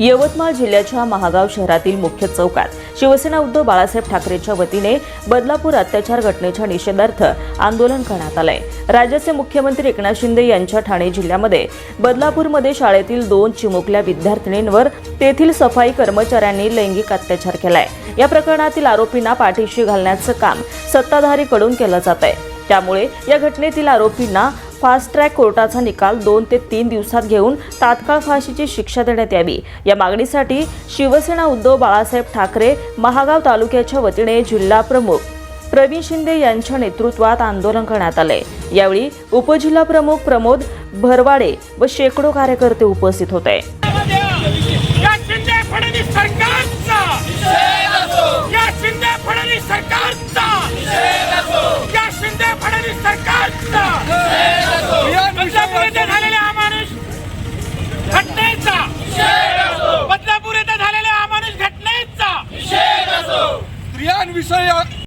यवतमाळ जिल्ह्याच्या महागाव शहरातील मुख्य चौकात शिवसेना उद्धव बाळासाहेब ठाकरेच्या वतीने बदलापूर अत्याचार घटनेच्या निषेधार्थ आंदोलन करण्यात आलंय. राज्याचे मुख्यमंत्री एकनाथ शिंदे यांच्या ठाणे जिल्ह्यामध्ये बदलापूरमध्ये शाळेतील दोन चिमुकल्या विद्यार्थिनींवर तेथील सफाई कर्मचाऱ्यांनी लैंगिक अत्याचार केलाय. या प्रकरणातील आरोपींना पाठीशी घालण्याचं काम सत्ताधारीकडून केलं जात आहे त्यामुळे या घटनेतील आरोपींना फास्ट ट्रॅक कोर्टाचा निकाल दोन ते तीन दिवसात घेऊन तात्काळ फाशीची शिक्षा देण्यात यावी. या मागणीसाठी शिवसेना उद्धव बाळासाहेब ठाकरे महागाव तालुक्याच्या वतीने जिल्हा प्रमुख प्रवीण शिंदे यांच्या नेतृत्वात आंदोलन करण्यात आले. यावेळी उपजिल्हा प्रमुख प्रमोद भरवाडे व शेकडो कार्यकर्ते उपस्थित होते. बदलापूर येथे झालेला हा माणूस घटनेचा. बदलापूर येथे झालेल्या माणूस घटनेचा. स्त्रियांविषयी